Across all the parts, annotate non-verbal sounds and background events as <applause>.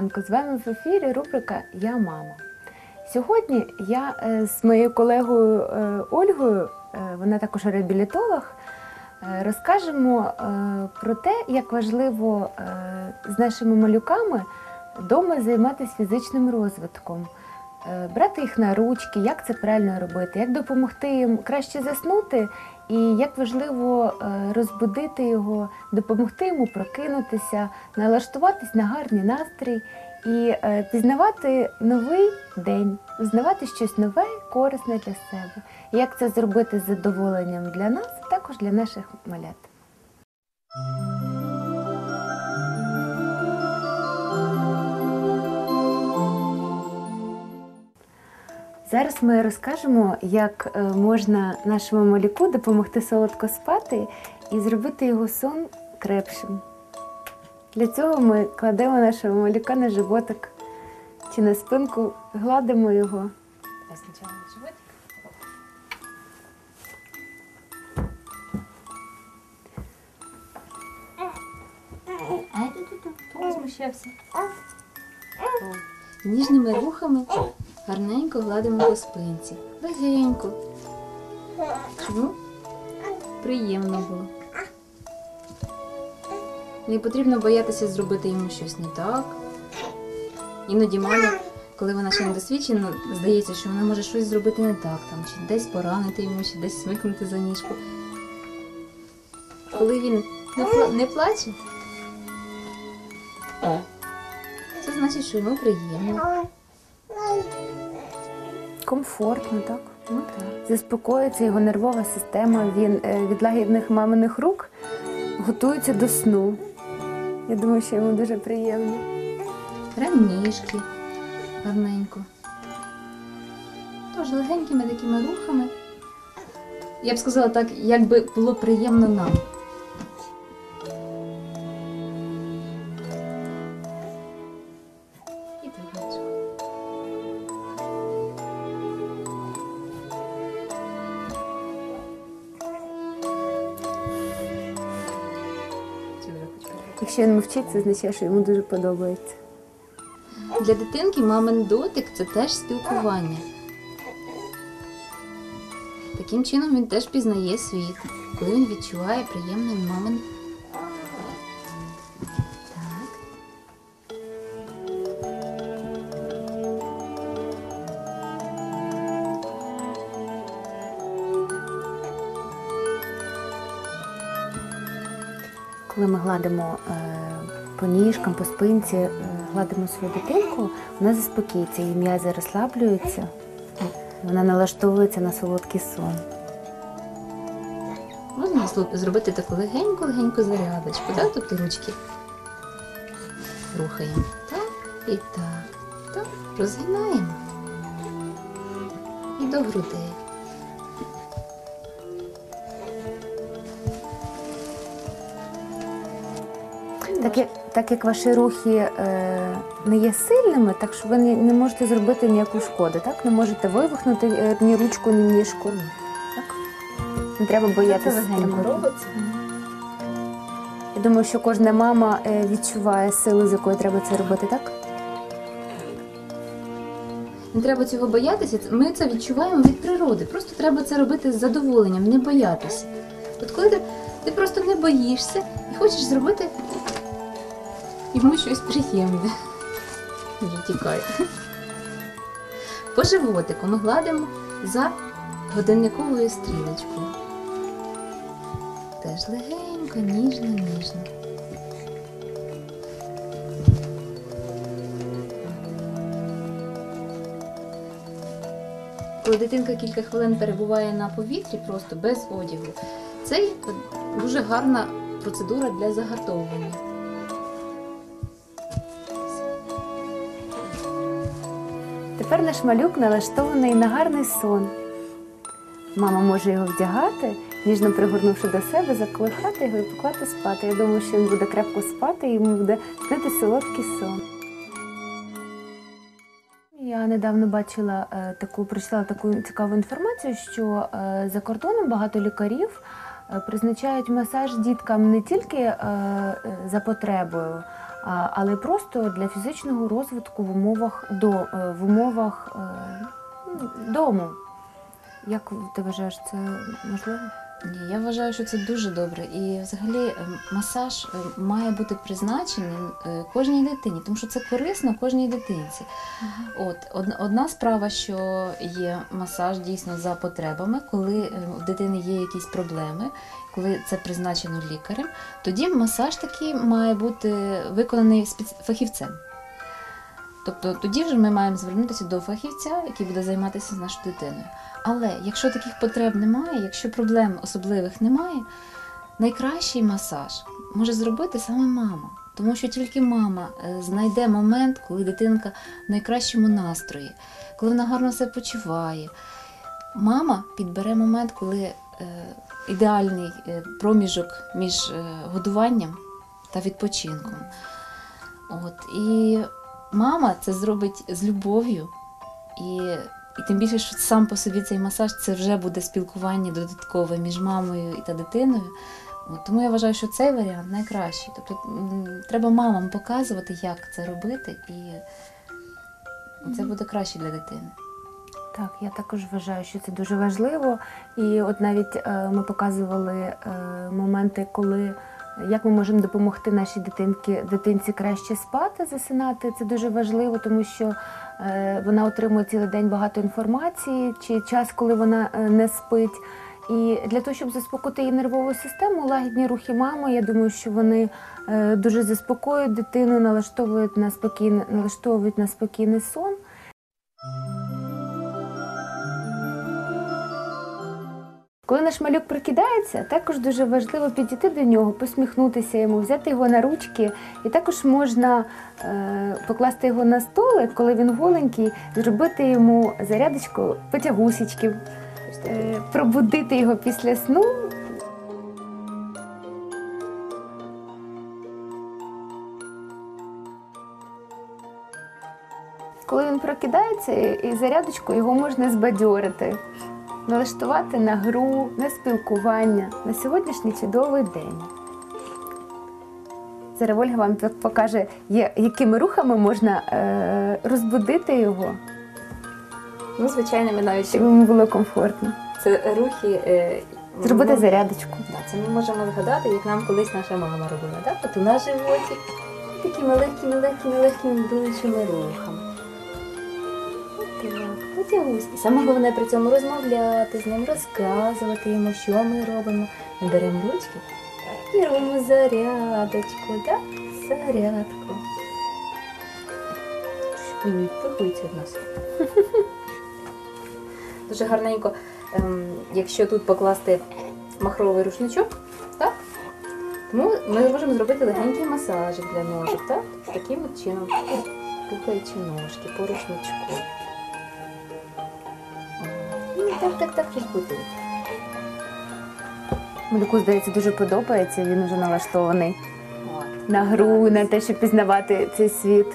Доброго! З вами в ефірі рубрика Я мама. Сьогодні я е, з моєю колегою е, Ольгою, е, вона також реабілітолог, розкажемо про те, як важливо з нашими малюками вдома займатися фізичним розвитком, брати їх на ручки, як це правильно робити, як допомогти їм краще заснути, і як важливо е, розбудити його, допомогти йому прокинутися, налаштуватись на гарний настрій і е, пізнавати новий день, узнавати щось нове, корисне для себе. Як це зробити з задоволенням для нас, також для наших малят. Зараз ми розкажемо, як е, можна нашому малюку допомогти солодко спати і зробити його сон крепшим. Для цього ми кладемо нашого малюка на животик чи на спинку, гладимо його. Давай на животик. А это тут хто возмущався? О, Ніжними рухами гарненько гладимо по спинці. Легенько. Щоб йому приємно було. Не потрібно боятися зробити йому щось не так. Іноді мамі, коли вона ще не досвідчена, здається, що вона може щось зробити не так, там, чи десь поранити йому, чи десь смикнути за ніжку. Коли він не, пла- не плаче, це значить, що йому приємно. Комфортно, так? Ну так. Заспокоюється його нервова система, він е, від лагідних маминих рук готується до сну. Я думаю, що йому дуже приємно. Ранішки гарненько. Тож легенькими такими рухами. Я б сказала так, якби було приємно нам. Якщо він мовчить, це означає, що йому дуже подобається. Для дитинки мамин дотик це теж спілкування. Таким чином він теж пізнає світ, коли він відчуває приємний мамин. Коли ми гладимо е, по ніжкам, по спинці, е, гладимо свою дитинку, вона заспокіється, її м'язи розслаблюються, вона налаштовується на солодкий сон. Можна зробити таку легеньку-легеньку зарядочку, так? Тобто ручки рухаємо. Так і так. Так. Розгинаємо. І до грудей. Так як, так як ваші рухи е, не є сильними, так що ви не, можете зробити ніяку шкоду, так? Не можете вивихнути е, ні ручку, ні ніжку. Так? Не треба боятися. Я думаю, що кожна мама е, відчуває силу, з якою треба це робити, так? Не треба цього боятися. Ми це відчуваємо від природи. Просто треба це робити з задоволенням, не боятися. От коли ти, ти просто не боїшся і хочеш зробити йому щось приємне. Вже тікає. По животику ми гладимо за годинниковою стрілочкою. Теж легенько, ніжно, ніжно. коли дитинка кілька хвилин перебуває на повітрі, просто без одягу, це дуже гарна процедура для загартовування. Тепер наш малюк налаштований на гарний сон. Мама може його вдягати, ніжно пригорнувши до себе, заколихати його і поклати спати. Я думаю, що він буде крепко спати і йому буде снити солодкий сон. Я недавно бачила е, таку, прочитала таку цікаву інформацію, що е, за кордоном багато лікарів е, призначають масаж діткам не тільки за потребою, але просто для фізичного розвитку в умовах до е, в умовах е, ну, дому. Як ти вважаєш, це можливо? Ні, я вважаю, що це дуже добре. І взагалі е, масаж е, має бути призначений е, кожній дитині, тому що це корисно кожній дитинці. От одна справа, що є масаж дійсно за потребами, коли в дитини є якісь проблеми, коли це призначено лікарем, тоді масаж такий має бути виконаний фахівцем. Тобто тоді вже ми маємо звернутися до фахівця, який буде займатися з нашою дитиною. Але якщо таких потреб немає, якщо проблем особливих немає, найкращий масаж може зробити саме мама. Тому що тільки мама е, знайде момент, коли дитинка в найкращому настрої, коли вона гарно себе почуває. Мама підбере момент, коли е, ідеальний е, проміжок між годуванням та відпочинком. От, і мама це зробить з любов'ю. І, і тим більше, що сам по собі цей масаж це вже буде спілкування додаткове між мамою та дитиною. От, тому я вважаю, що цей варіант найкращий. Тобто треба мамам показувати, як це робити, і це буде краще для дитини. Так, я також вважаю, що це дуже важливо. І от навіть е, ми показували е, моменти, коли як ми можемо допомогти нашій дитинці, дитинці краще спати, засинати. Це дуже важливо, тому що е, вона отримує цілий день багато інформації, чи час, коли вона е, не спить. І для того, щоб заспокоїти її нервову систему, лагідні рухи мами, я думаю, що вони е, дуже заспокоюють дитину, налаштовують на спокійний, налаштовують на спокійний сон. Коли наш малюк прокидається, також дуже важливо підійти до нього, посміхнутися йому, взяти його на ручки, і також можна е, покласти його на столик, коли він голенький, зробити йому зарядочку потягусічків, е, пробудити його після сну. Коли він прокидається, і зарядочку його можна збадьорити налаштувати на гру, на спілкування, на сьогоднішній чудовий день. Зараз Ольга вам покаже, якими рухами можна е, розбудити його, Ну, звичайно, ми навіть щоб йому було комфортно. це рухи. е, Зробити ми- зарядочку. Да, це ми можемо згадати, як нам колись наша мама робила. От у нас животик такими легкими, легкими, легкими болючими рухами. От так, потягусь. І саме головне при цьому розмовляти з ним, розказувати йому, що ми робимо. Ми беремо ручки і робимо зарядочку, да? зарядку. Він відпихується нас. <laughs> Дуже гарненько, ем, якщо тут покласти махровий рушничок, так? Тому ми можемо зробити легенький масажик для ножок, так? Таким от чином, рухаючи ножки по рушничку. Так, так, так розбудити. Малюку, здається, дуже подобається, він вже налаштований От. на гру, на те, щоб пізнавати цей світ.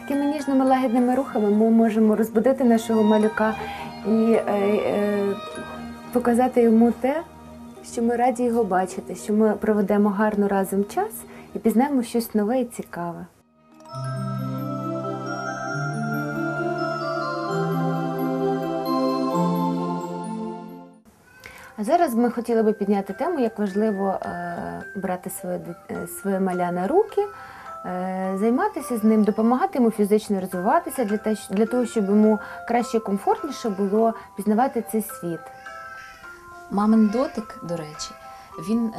Такими ніжними лагідними рухами ми можемо розбудити нашого малюка і е, е, показати йому те, що ми раді його бачити, що ми проведемо гарно разом час і пізнаємо щось нове і цікаве. А зараз ми хотіли би підняти тему, як важливо е, брати своє, е, своє маля на руки, е, займатися з ним, допомагати йому фізично розвиватися для, того, щоб йому краще і комфортніше було пізнавати цей світ. Мамин дотик, до речі, він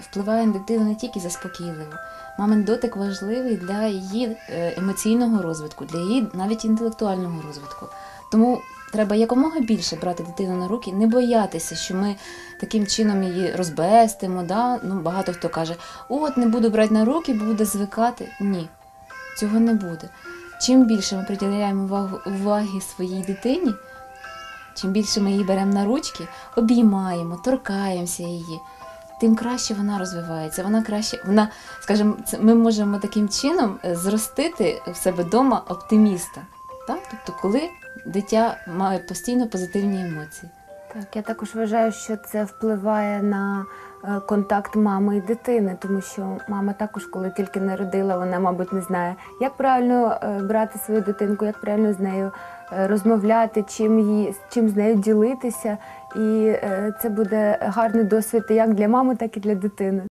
впливає на дитину не тільки заспокійливо. Мамин дотик важливий для її емоційного розвитку, для її навіть інтелектуального розвитку. Тому треба якомога більше брати дитину на руки, не боятися, що ми таким чином її розбестимо. Да? Ну, багато хто каже, от не буду брати на руки, буде звикати. Ні, цього не буде. Чим більше ми приділяємо уваги своїй дитині, чим більше ми її беремо на ручки, обіймаємо, торкаємося її, тим краще вона розвивається. Вона краще, вона, скажімо, ми можемо таким чином е, зростити в себе вдома оптиміста. Так? Тобто, коли дитя має постійно позитивні емоції. Так, я також вважаю, що це впливає на е, контакт мами і дитини, тому що мама також, коли тільки народила, вона, мабуть, не знає, як правильно е, брати свою дитинку, як правильно з нею е, розмовляти, чим її чим з нею ділитися. І це буде гарний досвід як для мами, так і для дитини.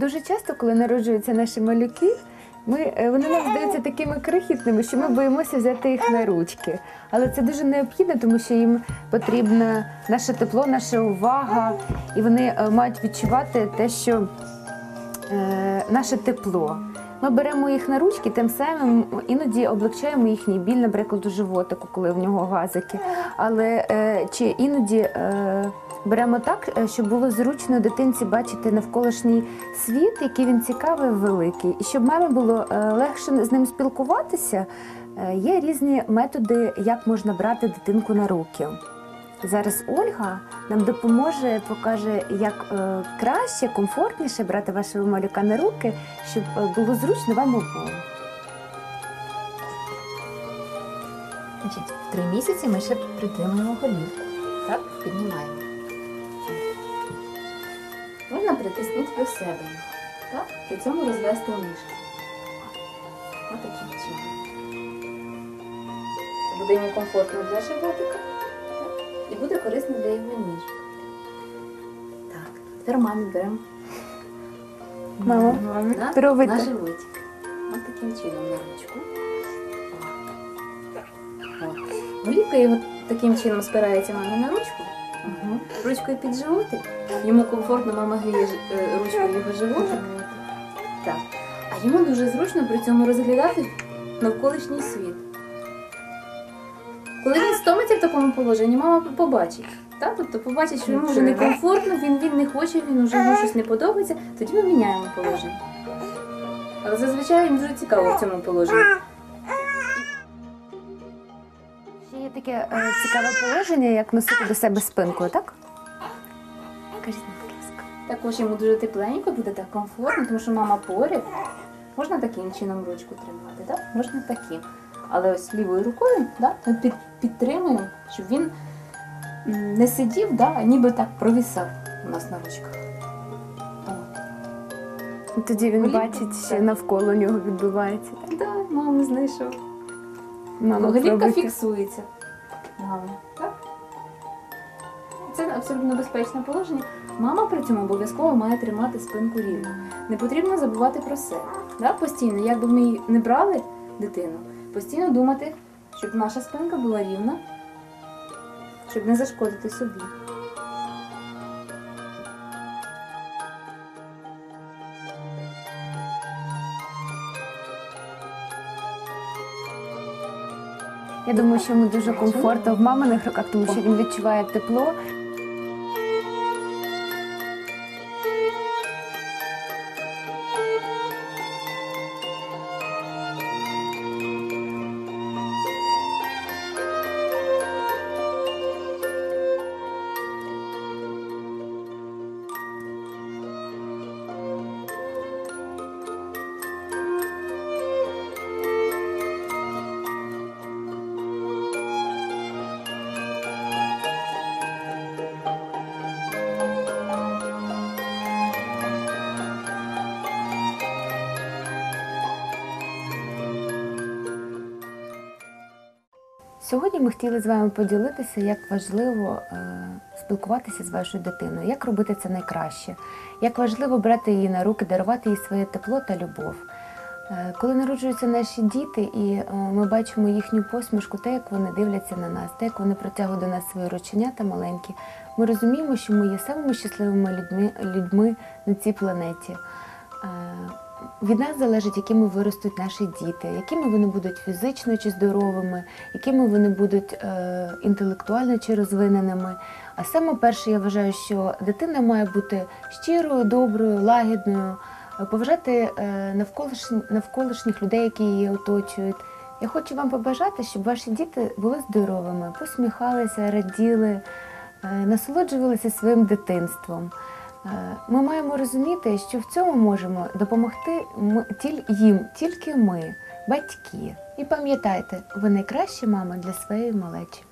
Дуже часто, коли народжуються наші малюки, ми, е, вони нам здаються такими крихітними, що ми боїмося взяти їх на ручки. Але це дуже необхідно, тому що їм потрібно наше тепло, наша увага, і вони е, мають відчувати те, що е, наше тепло. Ми беремо їх на ручки, тим самим іноді облегчаємо їхній біль, наприклад, у животику, коли в нього газики. Але е, чи іноді е, беремо так, е, щоб було зручно дитинці бачити навколишній світ, який він цікавий, великий, і щоб мамі було е, легше з ним спілкуватися. е, Є різні методи, як можна брати дитинку на руки. Зараз Ольга нам допоможе, покаже, як краще, комфортніше брати вашого малюка на руки, щоб було зручно вам обом. Три місяці ми ще притримуємо голівку. Так, піднімаємо. Можна притиснути до себе. Так? При цьому розвести ніжки. Ось таким чином. Це буде йому комфортно для животика. Так? І буде корисно для його ніжок. Так, тепер мамі беремо. Мама, на, на животик. Ось таким чином на ручку. Голівка його таким чином спирається мамі на ручку. Угу. Ручкою під животик. Йому комфортно, мама гріє е, ручкою його животик. Так. А йому дуже зручно при цьому розглядати навколишній світ. Коли він стомиться в такому положенні, мама побачить. Так? Тобто побачить, що йому вже некомфортно, він, він не хоче, він вже йому щось не подобається, тоді ми міняємо положення. Але зазвичай їм дуже цікаво в цьому положенні. Ще є таке е, цікаве положення, як носити до себе спинкою, так? Кажіть, будь ласка. Також йому дуже тепленько, буде так комфортно, тому що мама поряд. Можна таким чином ручку тримати, так? Можна таким. Але ось лівою рукою да, ми під, підтримуємо, щоб він не сидів, да, а ніби так провісав у нас на ручках. О. Тоді він Голівка? бачить, що Так. навколо нього відбувається. так? Да, маму знайшов. Мама, Голівка фіксується. Мама, так? Це абсолютно безпечне положення. Мама при цьому обов'язково має тримати спинку рівно. Не потрібно забувати про себе. Да? Постійно, як би ми не брали дитину, постійно думати, щоб наша спинка була рівна, щоб не зашкодити собі. Я думаю, що йому дуже комфортно в маминих руках, тому що він відчуває тепло. Сьогодні ми хотіли з вами поділитися, як важливо е, спілкуватися з вашою дитиною, як робити це найкраще, як важливо брати її на руки, дарувати їй своє тепло та любов. Е, коли народжуються наші діти, і е, ми бачимо їхню посмішку, те, як вони дивляться на нас, те, як вони протягують до нас свої рученята маленькі, ми розуміємо, що ми є самими щасливими людьми, людьми на цій планеті. Від нас залежить, якими виростуть наші діти, якими вони будуть фізично чи здоровими, якими вони будуть е, інтелектуально чи розвиненими. А саме перше, я вважаю, що дитина має бути щирою, доброю, лагідною, е, поважати е, навколишні, навколишніх людей, які її оточують. Я хочу вам побажати, щоб ваші діти були здоровими, посміхалися, раділи, е, насолоджувалися своїм дитинством. Е, Ми маємо розуміти, що в цьому можемо допомогти їм тільки ми, батьки. І пам'ятайте, ви найкращі мами для своєї малечі.